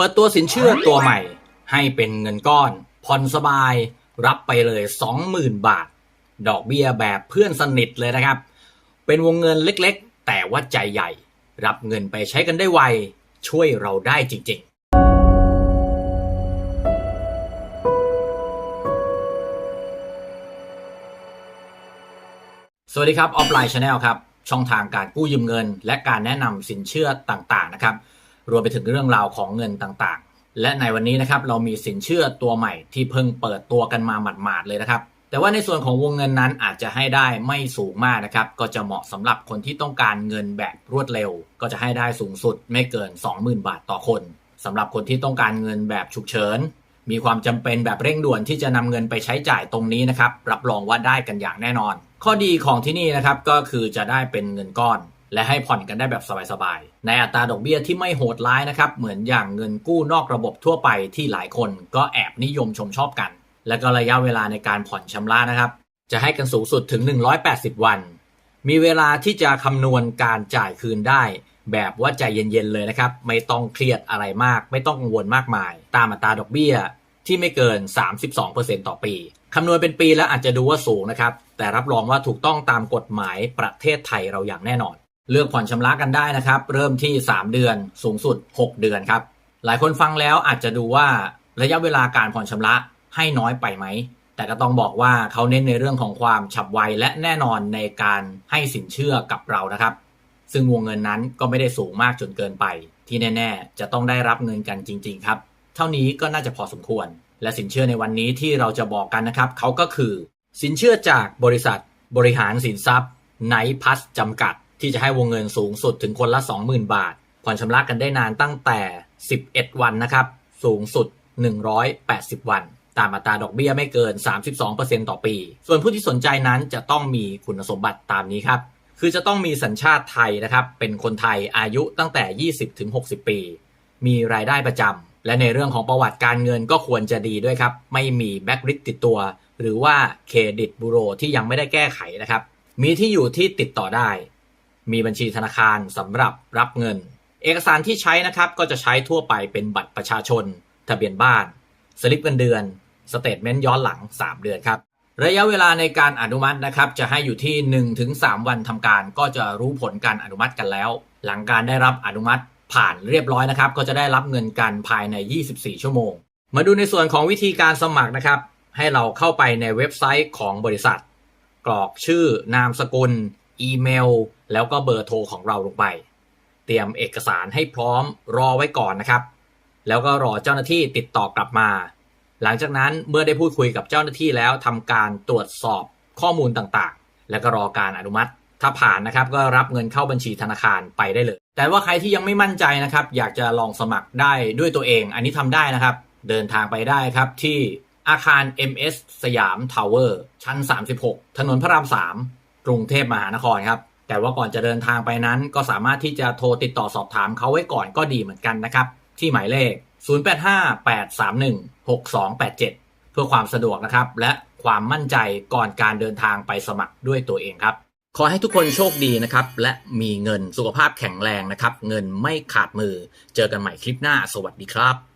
เปิดตัวสินเชื่อตัวใหม่ ให้เป็นเงินก้อน ผ่อนสบาย รับไปเลย 20,000 บาท ดอกเบี้ยแบบเพื่อนสนิทเลยนะครับ เป็นวงเงินเล็กๆ แต่ว่าใจใหญ่ รับเงินไปใช้กันได้ไว ช่วยเราได้จริง ๆสวัสดีครับ ออฟไลน์ชาแนลครับ ช่องทางการกู้ยืมเงิน และการแนะนำสินเชื่อต่างๆนะครับ รวมไปถึงเรื่องราวของเงินต่างๆ และในวันนี้นะครับเรามีสินเชื่อตัวใหม่ที่เพิ่งเปิดตัวกันมาหมาดๆเลยนะครับ แต่ว่าในส่วนของวงเงินนั้นอาจจะให้ได้ไม่สูงมากนะครับ ก็จะเหมาะสำหรับคนที่ต้องการเงินแบบรวดเร็ว ก็จะให้ได้สูงสุดไม่เกิน 20,000 บาทต่อคนสำหรับคนที่ต้องการเงินแบบฉุกเฉินมีความจำเป็นแบบเร่งด่วนที่จะนำเงินไปใช้จ่ายตรงนี้นะครับ รับรองว่าได้กันอย่างแน่นอน ข้อดีของที่นี่นะครับก็คือจะได้เป็นเงินก้อน และให้ผ่อนกันได้แบบสบายๆ ในอัตราดอกเบี้ยที่ไม่โหดร้ายนะครับ เหมือนอย่างเงินกู้นอกระบบทั่วไปที่หลายคนก็แอบนิยมชมชอบกัน และก็ระยะเวลาในการผ่อนชำระนะครับ จะให้กันสูงสุดถึง 180 วัน มีเวลาที่จะคำนวณการจ่ายคืนได้ แบบว่าใจเย็นๆเลยนะครับ ไม่ต้องเครียดอะไรมาก ไม่ต้องกังวลมากมาย ตามอัตราดอกเบี้ยที่ไม่เกิน 32%ต่อปี คำนวณเป็นปีแล้วอาจจะดูว่าสูงนะครับ แต่รับรองว่าถูกต้องตามกฎหมายประเทศไทยเราอย่างแน่นอน เลือกผ่อนชำระกันได้นะครับ เริ่มที่ 3 เดือนสูงสุด 6 เดือนครับ หลายคนฟังแล้วอาจจะดูว่าระยะเวลาการผ่อนชำระให้น้อยไปไหม แต่ก็ต้องบอกว่าเขาเน้นในเรื่องของความฉับไวและแน่นอนในการให้สินเชื่อกับเรานะครับ ซึ่งวงเงินนั้นก็ไม่ได้สูงมากจนเกินไป ที่แน่ ๆ จะต้องได้รับเงินกันจริง ๆ ครับ เท่านี้ก็น่าจะพอสมควร และสินเชื่อในวันนี้ที่เราจะบอกกันนะครับเขาก็คือ สินเชื่อจากบริษัท บริหารสินทรัพย์ไนพัสจำกัด ที่จะให้วงเงินสูงสุดถึงคนละ 20,000 บาท ผ่อนชำระกันได้นานตั้งแต่ 11 วันนะครับ สูงสุด 180 วัน ตามอัตราดอกเบี้ยไม่เกิน 32%ต่อปี ส่วนผู้ที่สนใจนั้นจะต้องมีคุณสมบัติตามนี้ครับ คือจะต้องมีสัญชาติไทยนะครับ เป็นคนไทยอายุตั้งแต่ 20-60 ปี มีรายได้ประจำ และในเรื่องของประวัติการเงินก็ควรจะดีด้วยครับ ไม่มีแบ็กลิสติดตัว หรือว่าเครดิตบูโรที่ยังไม่ได้แก้ไขนะครับ มีที่อยู่ที่ติดต่อได้ มีบัญชีธนาคารสำหรับรับเงิน เอกสารที่ใช้นะครับก็จะใช้ทั่วไปเป็นบัตรประชาชน ทะเบียนบ้าน สลิปเงินเดือน สเตทเมนต์ย้อนหลัง 3 เดือนครับ ระยะเวลาในการอนุมัตินะครับจะให้อยู่ที่ 1-3 วันทำการ ก็จะรู้ผลการอนุมัติกันแล้ว หลังการได้รับอนุมัติผ่านเรียบร้อยนะครับ ก็จะได้รับเงินกันภายใน 24 ชั่วโมง มาดูในส่วนของวิธีการสมัครนะครับ ให้เราเข้าไปในเว็บไซต์ของบริษัท กรอกชื่อนามสกุล อีเมล แล้วก็เบอร์โทรของเราลงไป เตรียมเอกสารให้พร้อมรอไว้ก่อนนะครับ แล้วก็รอเจ้าหน้าที่ติดต่อกลับมา หลังจากนั้นเมื่อได้พูดคุยกับเจ้าหน้าที่แล้วทำการตรวจสอบข้อมูลต่างๆ แล้วก็รอการอนุมัติ ถ้าผ่านนะครับก็รับเงินเข้าบัญชีธนาคารไปได้เลย แต่ว่าใครที่ยังไม่มั่นใจนะครับ อยากจะลองสมัครได้ด้วยตัวเอง อันนี้ทำได้นะครับ เดินทางไปได้ครับที่อาคาร MS สยามทาวเวอร์ ชั้น 36 ถนนพระราม 3 กรุงเทพมหานครครับ แต่ว่าก่อนจะเดินทางไปนั้น ก็สามารถที่จะโทรติดต่อสอบถามเขาไว้ก่อนก็ดีเหมือนกันนะครับ ที่หมายเลข 0858316287 เพื่อความสะดวกนะครับ และความมั่นใจก่อนการเดินทางไปสมัครด้วยตัวเองครับ ขอให้ทุกคนโชคดีนะครับ และมีเงินสุขภาพแข็งแรงนะครับ เงินไม่ขาดมือ เจอกันใหม่คลิปหน้า สวัสดีครับ